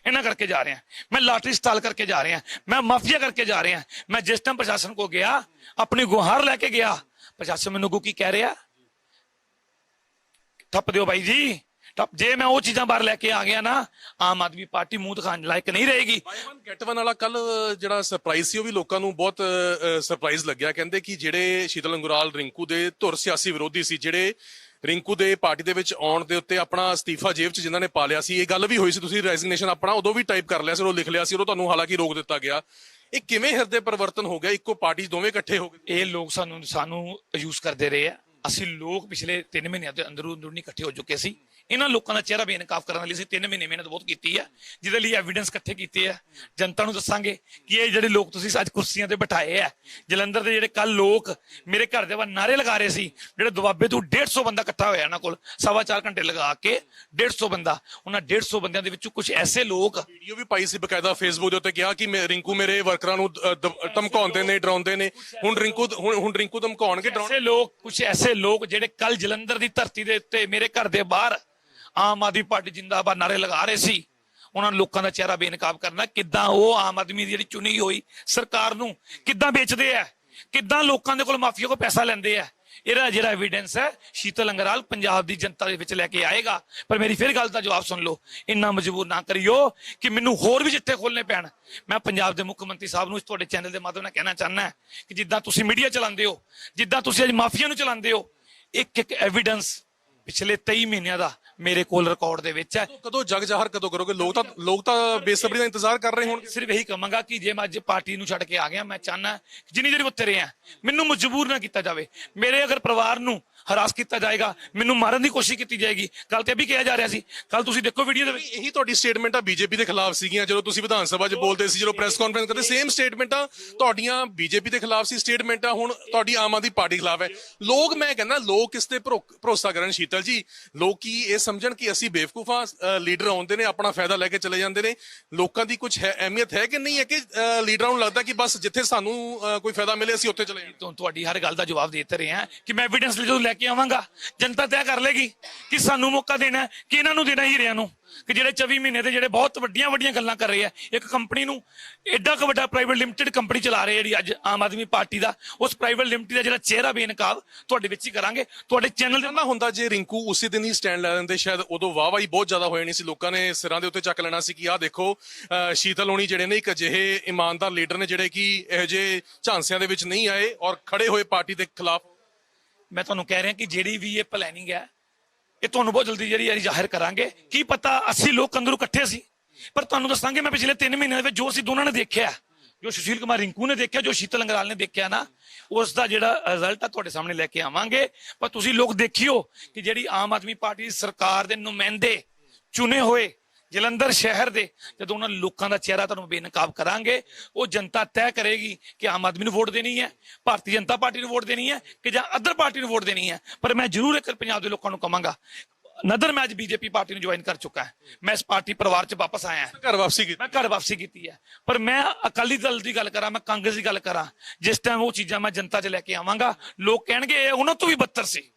ਇਹਨਾਂ ਕਰਕੇ ਜਾ ਰਿਹਾ। ਮੈਂ ਲਾਟਰੀ ਸਟਾਲ ਕਰਕੇ ਜਾ ਰਿਹਾ। ਮੈਂ ਮਾਫੀਆ ਕਰਕੇ ਜਾ ਰਿਹਾ। ਮੈਂ ਜਿਸ ਟਾਈਮ ਪ੍ਰਸ਼ਾਸਨ ਕੋ ਗਿਆ, ਆਪਣੀ ਗੁਹਾਰ ਲੈ ਕੇ ਗਿਆ, ਪ੍ਰਸ਼ਾਸਨ ਮੈਨੂੰ ਅੱਗੋਂ ਕੀ ਕਹਿ ਰਿਹਾ? ਥੱਪ ਦਿਓ ਬਾਈ ਜੀ। ਠੱਪ ਜੇ ਮੈਂ ਉਹ ਚੀਜ਼ਾਂ ਬਾਹਰ ਲੈ ਕੇ ਆ ਗਿਆ ਨਾ ਆਮ ਆਦਮੀ ਪਾਰਟੀ ਮੂੰਹ ਦਿਖਾਉਣ ਲਾਇਕ ਨਹੀਂ ਰਹੇਗੀ। ਬਾਈ ਵਨ ਗੈਟ ਵਨ ਵਾਲਾ ਕੱਲ ਜਿਹੜਾ ਸਰਪ੍ਰਾਈਜ਼ ਸੀ ਉਹ ਵੀ ਲੋਕਾਂ ਨੂੰ ਬਹੁਤ ਸਰਪ੍ਰਾਈਜ਼ ਲੱਗਿਆ। ਕਹਿੰਦੇ ਕਿ ਜਿਹੜੇ ਸ਼ੀਤਲ ਅੰਗੁਰਾਲ ਰਿੰਕੂ ਦੇ ਧੁਰ ਸਿਆਸੀ ਵਿਰੋਧੀ ਸੀ ਜਿਹੜੇ ਰਿੰਕੂ ਦੇ ਪਾਰਟੀ ਦੇ ਵਿੱਚ ਆਉਣ ਦੇ ਉੱਤੇ ਆਪਣਾ ਅਸਤੀਫਾ ਜੇਬ 'ਚ ਜਿਨ੍ਹਾਂ ਨੇ ਪਾ ਲਿਆ ਸੀ ਇਹ ਗੱਲ ਵੀ ਹੋਈ ਸੀ। ਤੁਸੀਂ ਰੈਜ਼ਿਗਨੇਸ਼ਨ ਆਪਣਾ ਉਦੋਂ ਵੀ ਟਾਈਪ ਕਰ ਲਿਆ ਸੀ ਉਹ ਲਿਖ ਲਿਆ ਸੀ ਉਹ ਤੁਹਾਨੂੰ ਹਾਲਾਂਕਿ ਰੋਕ ਦਿੱਤਾ ਗਿਆ। ਇਹ ਕਿਵੇਂ ਹਿਰਦੇ ਪਰਿਵਰਤਨ ਹੋ ਗਿਆ? ਇੱਕੋ ਪਾਰਟੀ ਦੋਵੇਂ ਇਕੱਠੇ ਹੋ ਗਏ। ਇਹ ਲੋਕ ਸਾਨੂੰ ਸਾਨੂੰ ਯੂਜ਼ ਕਰਦੇ ਰਹੇ ਆ। ਅਸੀਂ ਲੋਕ ਪਿਛਲੇ 3 ਮਹੀਨਿਆਂ ਦੇ ਅੰਦਰੋਂ ਅੰਦਰ ਨਹੀਂ ਇਕੱਠੇ ਹੋ ਚੁੱਕੇ ਸੀ। ਇਹਨਾਂ ਲੋਕਾਂ ਦਾ ਚਿਹਰਾ ਬੇਨਕਾਬ ਕਰਨ ਲਈ ਅਸੀਂ 3 ਮਹੀਨੇ ਮਿਹਨਤ ਬਹੁਤ ਕੀਤੀ ਹੈ ਜਿਹਦੇ ਲਈ ਐਵੀਡੈਂਸ ਇਕੱਠੇ ਕੀਤੇ ਆ। ਜਨਤਾ ਨੂੰ ਦੱਸਾਂਗੇ ਕਿ ਇਹ ਜਿਹੜੇ ਲੋਕ ਤੁਸੀਂ ਅੱਜ ਕੁਰਸੀਆਂ ਤੇ ਬਿਠਾਏ ਆ ਜਲੰਧਰ ਦੇ ਜਿਹੜੇ ਕੱਲ ਲੋਕ ਮੇਰੇ ਘਰ ਦੇ ਬਾਹਰ ਨਾਰੇ ਲਗਾ ਰਹੇ ਸੀ ਜਿਹੜੇ ਦੁਆਬੇ ਤੋਂ 150 ਬੰਦਾ ਇਕੱਠਾ ਹੋਇਆ ਇਹਨਾਂ ਕੋਲ ਸਵਾ ਚਾਰ ਘੰਟੇ ਲਗਾ ਕੇ 150 ਬੰਦਾ ਉਹਨਾਂ 150 ਬੰਦਿਆਂ ਦੇ ਵਿੱਚੋਂ ਕੁਝ ਐਸੇ ਲੋਕ ਵੀਡੀਓ ਵੀ ਪਾਈ ਸੀ ਬਕਾਇਦਾ ਫੇਸਬੁੱਕ ਦੇ ਉੱਤੇ ਕਿਹਾ ਕਿ ਰਿੰਕੂ ਮੇਰੇ ਵਰਕਰਾਂ ਨੂੰ ਧਮਕਾਉਂਦੇ ਨੇ ਡਰਾਉਂਦੇ ਨੇ। ਹੁਣ ਰਿੰਕੂ ਹੁਣ ਰਿੰਕੂ ਧਮਕਾਉਣਗੇ ਡਰਾਉਣ ਐਸੇ ਲੋਕ ਕੁਝ ਐਸੇ ਲੋਕ ਜਿਹੜੇ ਕੱਲ ਜਲੰਧਰ ਦੀ ਧਰਤੀ ਦੇ ਉੱਤੇ ਮੇਰੇ ਘਰ ਦੇ ਬਾਹਰ ਆਮ ਆਦਮੀ ਪਾਰਟੀ ਜਿੰਦਾਬਾਦ ਨਾਰੇ ਲਗਾ ਰਹੇ ਸੀ। ਉਹਨਾਂ ਲੋਕਾਂ ਦਾ ਚਿਹਰਾ ਬੇਨਕਾਬ ਕਰਨਾ, ਕਿੱਦਾਂ ਉਹ ਆਮ ਆਦਮੀ ਦੀ ਜਿਹੜੀ ਚੁਣੀ ਹੋਈ ਸਰਕਾਰ ਨੂੰ ਕਿੱਦਾਂ ਵੇਚਦੇ ਆ? ਕਿੱਦਾਂ ਲੋਕਾਂ ਦੇ ਕੋਲ ਮਾਫੀਆ ਕੋ ਪੈਸਾ ਲੈਂਦੇ ਆ? ਇਹਦਾ ਜਿਹੜਾ ਐਵੀਡੈਂਸ ਹੈ, ਸ਼ੀਤਲ ਅੰਗਰਾਲ ਪੰਜਾਬ ਦੀ ਜਨਤਾ ਦੇ ਵਿੱਚ ਲੈ ਕੇ ਆਏਗਾ। ਪਰ ਮੇਰੀ ਫਿਰ ਗੱਲ ਦਾ ਜਵਾਬ ਸੁਣ ਲਓ, ਇੰਨਾ ਮਜਬੂਰ ਨਾ ਕਰਿਓ ਕਿ ਮੈਨੂੰ ਹੋਰ ਵੀ ਜਿੱਥੇ ਖੋਲਨੇ ਪੈਣ। ਮੈਂ ਪੰਜਾਬ ਦੇ ਮੁੱਖ ਮੰਤਰੀ ਸਾਹਿਬ ਨੂੰ ਤੁਹਾਡੇ ਚੈਨਲ ਦੇ ਮਾਧਿਅਮ ਨਾਲ ਕਹਿਣਾ ਚਾਹੁੰਦਾ ਕਿ ਜਿੱਦਾਂ ਤੁਸੀਂ ਮੀਡੀਆ ਚਲਾਉਂਦੇ ਹੋ, ਜਿੱਦਾਂ ਤੁਸੀਂ ਅੱਜ ਮਾਫੀਆ ਨੂੰ ਚਲਾਉਂਦੇ ਹੋ ਇੱਕ ਇੱਕ ਐਵੀਡੈਂਸ ਪਿਛਲੇ 23 ਮਹੀਨਿਆਂ ਦਾ ਮੇਰੇ ਕੋਲ ਰਿਕਾਰਡ ਦੇ ਵਿੱਚ ਹੈ। ਕਦੋਂ ਜਗ ਜ਼ਾਹਰ ਕਦੋਂ ਕਰੋਗੇ? ਲੋਕ ਤਾਂ ਲੋਕ ਤਾਂ ਬੇਸਬਰੀ ਦਾ ਇੰਤਜ਼ਾਰ ਕਰ ਰਹੇ ਹੋਣ ਸਿਰਫ ਇਹੀ ਕਹਾਂਗਾ ਕਿ ਜੇ ਮੈਂ ਅੱਜ ਪਾਰਟੀ ਨੂੰ ਛੱਡ ਕੇ ਆ ਗਿਆ ਮੈਂ ਚਾਹਨਾ ਜਿੰਨੀ ਦੇਰ ਉੱਤੇ ਰਿਹਾ ਮੈਨੂੰ ਮਜਬੂਰ ਨਾ ਕੀਤਾ ਜਾਵੇ। ਮੇਰੇ ਅਗਰ ਪਰਿਵਾਰ ਨੂੰ ਹਰਾਸ ਕੀਤਾ ਜਾਏਗਾ ਮੈਨੂੰ ਮਾਰਨ ਦੀ ਕੋਸ਼ਿਸ਼ ਕੀਤੀ ਜਾਏਗੀ। ਕੱਲ ਤੇ ਵੀ ਕਿਹਾ ਜਾ ਰਿਹਾ ਸੀ। ਕੱਲ ਤੁਸੀਂ ਦੇਖੋ ਵੀਡੀਓ ਦੇ ਵਿੱਚ ਇਹੀ ਤੁਹਾਡੀ ਸਟੇਟਮੈਂਟ ਆ ਬੀਜੇਪੀ ਦੇ ਖਿਲਾਫ ਸੀਗੀਆਂ। ਜਦੋਂ ਤੁਸੀਂ ਵਿਧਾਨ ਸਭਾ 'ਚ ਬੋਲਦੇ ਸੀ ਜਦੋਂ ਪ੍ਰੈਸ ਕਾਨਫਰੰਸ ਕਰਦੇ ਸੇਮ ਸਟੇਟਮੈਂਟਾਂ ਤੁਹਾਡੀਆਂ ਬੀਜੇਪੀ ਦੇ ਖਿਲਾਫ ਸੀ। ਸਟੇਟਮੈਂਟਾਂ ਹੁਣ ਤੁਹਾਡੀ ਆਮ ਆਦਮੀ ਪਾਰਟੀ ਖਿਲਾਫ ਹੈ। ਲੋਕ ਮੈਂ ਕਹਿੰਦਾ ਲੋਕ ਇਸ ਤੇ ਭਰੋ- ਭਰੋਸਾ ਕਰਨ ਸ਼ੀਤਲ। ਜੀ ਲੋਕ ਕੀ ਇਹ ਸਮਝਣ ਕਿ ਅਸੀਂ ਬੇਵਕੂਫਾਂ ਅ, ਲੀਡਰ ਆਉਂਦੇ ਨੇ ਆਪਣਾ ਫਾਇਦਾ ਲੈ ਕੇ ਚਲੇ ਜਾਂਦੇ ਨੇ। ਲੋਕਾਂ ਦੀ ਕੁਝ ਹੈ ਅਹਿਮੀਅਤ ਹੈ ਕਿ ਨਹੀਂ ਹੈ ਕਿ ਲੀਡਰਾਂ ਨੂੰ ਲੱਗਦਾ ਕਿ ਬਸ ਜਿੱਥੇ ਸਾਨੂੰ ਅ, ਕੋਈ ਫਾਇਦਾ ਮਿਲੇ ਅਸੀਂ ਉੱਥੇ ਚਲੇ ਜਾਣਾ ਤੁਹਾਡੀ ਹਰ ਗੱਲ ਦਾ ਜਵਾਬ ਦੇ ਰਹੇ ਹਾਂ ਕਿ ਮੈਂ ਐਵੀਡੈਂਸ ਜਦੋਂ ਲੈ ਕੇ ਆਵਾਂਗਾ ਜਨਤਾ ਤੈਅ ਕਰ ਲੇਗੀ ਕਿ ਸਾਨੂੰ ਮੌਕਾ ਦੇਣਾ ਕਿ ਇਹਨਾਂ ਨੂੰ ਦੇਣਾ ਹੀਰਿਆਂ ਨੂੰ। ਕਿ ਜਿਹੜੇ 24 ਮਹੀਨੇ ਦੇ ਜਿਹੜੇ ਬਹੁਤ ਵੱਡੀਆਂ ਵੱਡੀਆਂ ਗੱਲਾਂ ਕਰ ਰਹੇ ਆ ਇੱਕ ਕੰਪਨੀ ਨੂੰ ਐਡਾ ਕੁ ਵੱਡਾ ਪ੍ਰਾਈਵੇਟ ਲਿਮਟਿਡ ਕੰਪਨੀ ਚਲਾ ਰਹੇ ਜਿਹੜੀ ਅੱਜ ਆਮ ਆਦਮੀ ਪਾਰਟੀ ਦਾ ਉਸ ਪ੍ਰਾਈਵੇਟ ਲਿਮਟਿਡ ਦਾ ਜਿਹੜਾ ਚਿਹਰਾ ਬੇਨਕਾਬ ਤੁਹਾਡੇ ਵਿੱਚ ਹੀ ਕਰਾਂਗੇ। ਤੁਹਾਡੇ ਚੈਨਲ ਦੇ ਨਾ ਹੁੰਦਾ ਜੇ ਰਿੰਕੂ ਉਸੇ ਦਿਨ ਹੀ ਸਟੈਂਡ ਲੈ ਲੈਂਦੇ ਸ਼ਾਇਦ ਉਦੋਂ ਵਾਹ ਵਾਹੀ ਬਹੁਤ ਜ਼ਿਆਦਾ ਹੋ ਜਾਣੀ ਸੀ ਲੋਕਾਂ ਨੇ ਸਿਰਾਂ ਦੇ ਉੱਤੇ ਚੱਕ ਲੈਣਾ ਸੀ ਕਿ ਆਹ ਦੇਖੋ ਸ਼ੀਤਲ ਹੋਣੀ ਜਿਹੜੇ ਨੇ ਇੱਕ ਅਜਿਹੇ ਇਮਾਨਦਾਰ ਲੀਡਰ ਨੇ ਜਿਹੜੇ ਕਿ ਇਹੋ ਜਿਹੇ ਝਾਂਸਿਆਂ ਦੇ ਵਿੱਚ ਨਹੀਂ ਆਏ ਔਰ ਖੜੇ ਹੋਏ ਪਾਰਟੀ ਦੇ ਖਿਲਾਫ। ਮੈਂ ਤੁਹਾਨੂੰ ਕਹਿ ਰਿਹਾ ਕਿ ਜਿਹੜੀ ਵੀ ਇਹ ਪਲੈਨਿੰਗ ਹੈ ਇਹ ਤੁਹਾਨੂੰ ਬਹੁਤ ਜਲਦੀ ਜਿਹੜੀ ਹੈ ਜ਼ਾਹਿਰ ਕਰਾਂਗੇ। ਕੀ ਪਤਾ 80 ਲੋਕ ਅੰਦਰੋਂ ਇਕੱਠੇ ਸੀ। ਪਰ ਤੁਹਾਨੂੰ ਦੱਸਾਂਗੇ ਮੈਂ ਪਿਛਲੇ 3 ਮਹੀਨਿਆਂ ਦੇ ਵਿੱਚ ਜੋ ਅਸੀਂ ਦੋਨਾਂ ਨੇ ਦੇਖਿਆ, ਜੋ ਸੁਸ਼ੀਲ ਕੁਮਾਰ ਰਿੰਕੂ ਨੇ ਦੇਖਿਆ, ਜੋ ਸ਼ੀਤਲ ਅੰਗਰਾਲ ਨੇ ਦੇਖਿਆ ਨਾ, ਉਸ ਦਾ ਜਿਹੜਾ ਰਿਜ਼ਲਟ ਆ ਤੁਹਾਡੇ ਸਾਹਮਣੇ ਲੈ ਕੇ ਆਵਾਂਗੇ। ਪਰ ਤੁਸੀਂ ਲੋਕ ਦੇਖਿਓ ਕਿ ਜਿਹੜੀ ਆਮ ਆਦਮੀ ਪਾਰਟੀ ਦੀ ਸਰਕਾਰ ਦੇ ਨੁਮਾਇੰਦੇ ਚੁਣੇ ਹੋਏ ਜਲੰਧਰ ਸ਼ਹਿਰ ਦੇ ਜਦੋਂ ਉਹਨਾਂ ਲੋਕਾਂ ਦਾ ਚਿਹਰਾ ਤੁਹਾਨੂੰ ਬੇਨਕਾਬ ਕਰਾਂਗੇ ਉਹ ਜਨਤਾ ਤੈਅ ਕਰੇਗੀ ਕਿ ਆਮ ਆਦਮੀ ਨੂੰ ਵੋਟ ਦੇਣੀ ਹੈ ਭਾਰਤੀ ਜਨਤਾ ਪਾਰਟੀ ਨੂੰ ਵੋਟ ਦੇਣੀ ਹੈ ਕਿ ਜਾਂ ਅਦਰ ਪਾਰਟੀ ਨੂੰ ਵੋਟ ਦੇਣੀ ਹੈ। ਪਰ ਮੈਂ ਜ਼ਰੂਰ ਇੱਕ ਪੰਜਾਬ ਦੇ ਲੋਕਾਂ ਨੂੰ ਕਹਾਂਗਾ ਨਦਰ ਮੈਂ ਅੱਜ ਬੀਜੇਪੀ ਪਾਰਟੀ ਨੂੰ ਜੁਆਇਨ ਕਰ ਚੁੱਕਾ ਹਾਂ। ਮੈਂ ਇਸ ਪਾਰਟੀ ਪਰਿਵਾਰ 'ਚ ਵਾਪਸ ਆਇਆ ਹਾਂ। ਘਰ ਵਾਪਸੀ ਕੀਤੀ। ਮੈਂ ਘਰ ਵਾਪਸੀ ਕੀਤੀ ਹੈ। ਪਰ ਮੈਂ ਅਕਾਲੀ ਦਲ ਦੀ ਗੱਲ ਕਰਾਂ ਮੈਂ ਕਾਂਗਰਸ ਦੀ ਗੱਲ ਕਰਾਂ ਜਿਸ ਟਾਈਮ ਉਹ ਚੀਜ਼ਾਂ ਮੈਂ ਜਨਤਾ 'ਚ ਲੈ ਕੇ ਆਵਾਂਗਾ ਲੋਕ ਕਹਿਣਗੇ ਇਹ ਉਹਨਾਂ ਤੋਂ ਵੀ ਬੱਤਰ ਸੀ।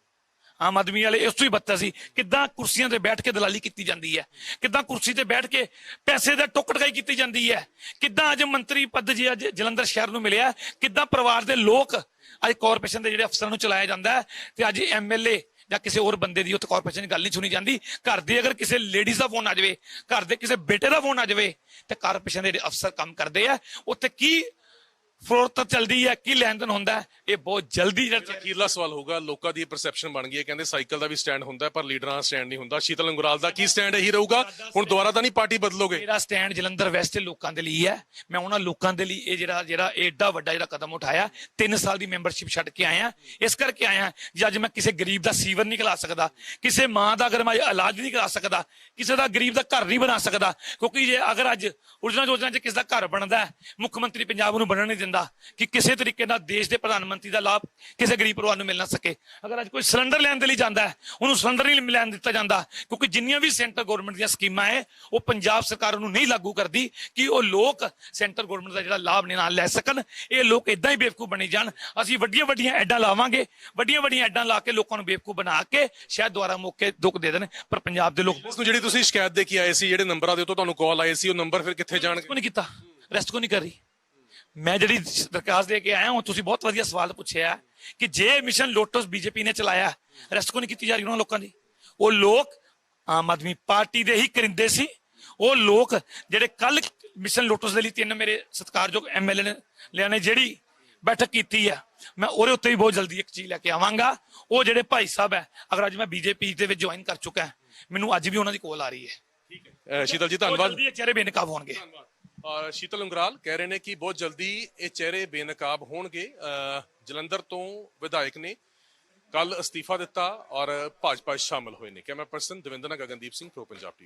ਆਮ ਆਦਮੀ ਵਾਲੇ ਇਸ ਤੋਂ ਵੀ ਬੱਤਰ ਸੀ। ਕਿੱਦਾਂ ਕੁਰਸੀਆਂ ਤੇ ਬੈਠ ਕੇ ਦਲਾਲੀ ਕੀਤੀ ਜਾਂਦੀ ਹੈ? ਕਿੱਦਾਂ ਕੁਰਸੀ ਤੇ ਬੈਠ ਕੇ ਪੈਸੇ ਦਾ ਟੁਕੜਕਾਈ ਕੀਤੀ ਜਾਂਦੀ ਹੈ? ਕਿੱਦਾਂ ਅੱਜ ਮੰਤਰੀ ਪਦ ਜੀ ਅੱਜ ਜਲੰਧਰ ਸ਼ਹਿਰ ਨੂੰ ਮਿਲਿਆ, ਕਿੱਦਾਂ ਪਰਿਵਾਰ ਦੇ ਲੋਕ ਅੱਜ ਕਾਰਪੋਰੇਸ਼ਨ ਦੇ ਜਿਹੜੇ ਅਫਸਰਾਂ ਨੂੰ ਚਲਾਇਆ ਜਾਂਦਾ ਹੈ ਤੇ ਅੱਜ ਐਮਐਲਏ ਜਾਂ ਕਿਸੇ ਹੋਰ ਬੰਦੇ ਦੀ ਉੱਥੇ ਕਾਰਪੋਰੇਸ਼ਨ ਦੀ ਗੱਲ ਨਹੀਂ ਸੁਣੀ ਜਾਂਦੀ। ਘਰ ਦੇ ਅਗਰ ਕਿਸੇ ਲੇਡੀਜ਼ ਦਾ ਫੋਨ ਆ ਜਾਵੇ, ਘਰ ਦੇ ਕਿਸੇ ਬੇਟੇ ਦਾ ਫੋਨ ਆ ਜਾਵੇ, ਤੇ ਕਾਰਪੋਰੇਸ਼ਨ ਦੇ ਜਿਹੜੇ ਅਫਸਰ ਕੰਮ ਕਰਦੇ ਆ, ਉੱਥੇ ਕੀ ਫਰੋਤ ਚੱਲਦੀ ਹੈ ਕੀ ਲੈਣ ਦੇਣ ਹੁੰਦਾ? ਹੈ, ਇਹ ਬਹੁਤ ਜਲਦੀ ਜਿਹੜਾ ਅਖੀਰਲਾ ਸਵਾਲ ਹੋਊਗਾ ਲੋਕਾਂ ਦੀ ਪਰਸੈਪਸ਼ਨ ਬਣ ਗਈ ਹੈ ਕਹਿੰਦੇ ਸਾਈਕਲ ਦਾ ਵੀ ਸਟੈਂਡ ਹੁੰਦਾ ਹੈ, ਪਰ ਲੀਡਰਾਂ ਦਾ ਸਟੈਂਡ ਨਹੀਂ ਹੁੰਦਾ। ਸ਼ੀਤਲ ਅੰਗੁਰਾਲ ਦਾ ਕੀ ਸਟੈਂਡ ਇਹੀ ਰਹੂਗਾ? ਹੁਣ ਦੁਬਾਰਾ ਤਾਂ ਨਹੀਂ ਪਾਰਟੀ ਬਦਲੋਗੇ? ਮੇਰਾ ਸਟੈਂਡ ਜਲੰਧਰ ਵੈਸਟ ਦੇ ਲੋਕਾਂ ਦੇ ਲਈ ਹੈ। ਮੈਂ ਉਹਨਾਂ ਲੋਕਾਂ ਦੇ ਲਈ ਇਹ ਜਿਹੜਾ ਜਿਹੜਾ ਏਡਾ ਵੱਡਾ ਜਿਹੜਾ ਕਦਮ ਉਠਾਇਆ 3 ਸਾਲ ਦੀ ਮੈਂਬਰਸ਼ਿਪ ਛੱਡ ਕੇ ਆਇਆ। ਇਸ ਕਰਕੇ ਆਇਆ ਜੇ ਅੱਜ ਮੈਂ ਕਿਸੇ ਗਰੀਬ ਦਾ ਸੀਵਰ ਨਹੀਂ ਖਿਲਾ ਸਕਦਾ ਕਿਸੇ ਮਾਂ ਦਾ ਅਗਰ ਮੈਂ ਇਲਾਜ ਨਹੀਂ ਕਰਾ ਸਕਦਾ ਕਿਸੇ ਦਾ ਗਰੀਬ ਦਾ ਘਰ ਨਹੀਂ ਬਣਾ ਸਕਦਾ ਕਿਉਂਕਿ ਜੇ ਅਗਰ ਅੱਜ ਉਲਝਣਾ ਯੋਜਨਾ 'ਚ ਕਿਸ ਦਾ ਘਰ ਬਣਦਾ ਹੈ, ਮੁੱਖ ਮੰਤਰੀ ਪੰਜਾਬ ਨੂੰ ਬਣਨ ਨਹੀਂ ਦਿੰਦਾ ਕਿ ਕਿਸੇ ਤਰੀਕੇ ਨਾਲ ਦੇਸ਼ ਦੇ ਪ੍ਰਧਾਨ ਮੰਤਰੀ ਦਾ ਲਾਭ ਕਿਸੇ ਗਰੀਬ ਪਰਿਵਾਰ ਨੂੰ ਮਿਲ ਨਾ ਸਕੇ। ਅਗਰ ਅੱਜ ਕੋਈ ਸਿਲੰਡਰ ਲੈਣ ਦੇ ਲਈ ਜਾਂਦਾ ਹੈ ਉਹਨੂੰ ਸਿਲੰਡਰ ਨਹੀਂ ਲੈਣ ਦਿੱਤਾ ਜਾਂਦਾ ਕਿਉਂਕਿ ਜਿੰਨੀਆਂ ਵੀ ਸੈਂਟਰ ਗਵਰਨਮੈਂਟ ਦੀਆਂ ਸਕੀਮਾਂ ਹੈ ਉਹ ਪੰਜਾਬ ਸਰਕਾਰ ਨੂੰ ਨਹੀਂ ਲਾਗੂ ਕਰਦੀ ਕਿ ਉਹ ਲੋਕ ਸੈਂਟਰ ਗਵਰਨਮੈਂਟ ਦਾ ਜਿਹੜਾ ਲਾਭ ਨਾਲ ਲੈ ਸਕਣ। ਇਹ ਲੋਕ ਇਦਾਂ ਹੀ ਬੇਵਕੂਫ ਬਣੀ ਜਾਣ। ਅਸੀਂ ਵੱਡੀਆਂ ਵੱਡੀਆਂ ਐਡਾਂ ਲਾਵਾਂਗੇ ਵੱਡੀਆਂ ਵੱਡੀਆਂ ਐਡਾਂ ਲਾ ਕੇ ਲੋਕਾਂ ਨੂੰ ਬੇਵਕੂਫ ਬਣਾ ਕੇ ਸ਼ਾਇਦ ਦੁਆਰਾ ਮੌਕੇ ਦੁੱਖ ਦੇ ਦੇਣ ਪਰ ਪੰਜਾਬ ਦੇ ਲੋਕ ਨੂੰ ਜਿਹੜੀ ਤੁਸੀਂ ਸ਼ਿਕਾਇਤ ਦੇ ਕੇ ਆਏ ਸੀ ਜਿਹੜੇ ਨੰਬਰਾਂ ਦੇ ਉੱਤੋਂ ਤੁਹਾਨੂੰ ਕਾਲ ਆਏ ਸੀ ਉਹ ਨੰਬਰ ਫਿਰ ਕਿੱਥੇ ਜਾਣਗੇ? ਕਿਉਂ ਨਹੀਂ ਕੀਤਾ? ਰੈਸਟ ਕਿਉਂ ਨਹੀਂ ਕਰ ਰਹੀ? ਮੈਂ ਜਿਹੜੀ ਦਰਖਾਸਤ ਦੇ ਕੇ ਆਇਆ ਹਾਂ ਤੁਸੀਂ ਬਹੁਤ ਵਧੀਆ ਸਵਾਲ ਪੁੱਛਿਆ ਹੈ ਕਿ ਜੇ ਮਿਸ਼ਨ ਲੋਟਸ ਬੀਜੇਪੀ ਨੇ ਚਲਾਇਆ ਰੈਸਟ ਕਿਉਂ ਨਹੀਂ ਕੀਤੀ ਜਾ ਰਹੀ ਉਹਨਾਂ ਲੋਕਾਂ ਦੀ? ਉਹ ਲੋਕ ਆਮ ਆਦਮੀ ਪਾਰਟੀ ਦੇ ਹੀ ਕਰਿੰਦੇ ਸੀ। ਉਹ ਲੋਕ ਜਿਹੜੇ ਕੱਲ ਮਿਸ਼ਨ ਲੋਟਸ ਦੇ ਲਈ ਤਿੰਨ ਮੇਰੇ ਸਤਿਕਾਰਯੋਗ ਐਮਐਲਏ ਨੇ ਲਿਆ ਨੇ ਜਿਹੜੀ ਬੈਠਕ ਕੀਤੀ ਆ ਮੈਂ ਉਹਦੇ ਉੱਤੇ ਵੀ ਬਹੁਤ ਜਲਦੀ ਇੱਕ ਚੀਜ਼ ਲੈ ਕੇ ਆਵਾਂਗਾ। ਉਹ ਜਿਹੜੇ ਭਾਈ ਸਾਹਿਬ ਹੈ ਅਗਰ ਅੱਜ ਮੈਂ ਬੀਜੇਪੀ ਦੇ ਵਿੱਚ ਜੁਆਇਨ ਕਰ ਚੁੱਕਾ ਹਾਂ, ਮੈਨੂੰ ਅੱਜ ਵੀ ਉਹਨਾਂ ਦੀ ਕੋਲ ਆ ਰਹੀ ਹੈ। ਅਹ ਸ਼ੀਤਲ ਜੀ ਧੰਨਵਾਦ। ਜਲਦੀ ਚਿਹਰੇ ਬੇਨਕਾਬ ਹੋਣਗੇ। ਸ਼ੀਤਲ ਉਂਗਰਾਲ ਕਹਿ ਰਹੇ ਨੇ ਕਿ ਬਹੁਤ ਜਲਦੀ ਇਹ ਚਿਹਰੇ ਬੇਨਕਾਬ ਹੋਣਗੇ। ਅਹ ਜਲੰਧਰ ਤੋਂ ਵਿਧਾਇਕ ਨੇ ਕੱਲ ਅਸਤੀਫਾ ਦਿੱਤਾ ਔਰ ਭਾਜਪਾ ਸ਼ਾਮਲ ਹੋਏ ਨੇ। Camera person Davinder Gagandeep Singh, pro Punjab TV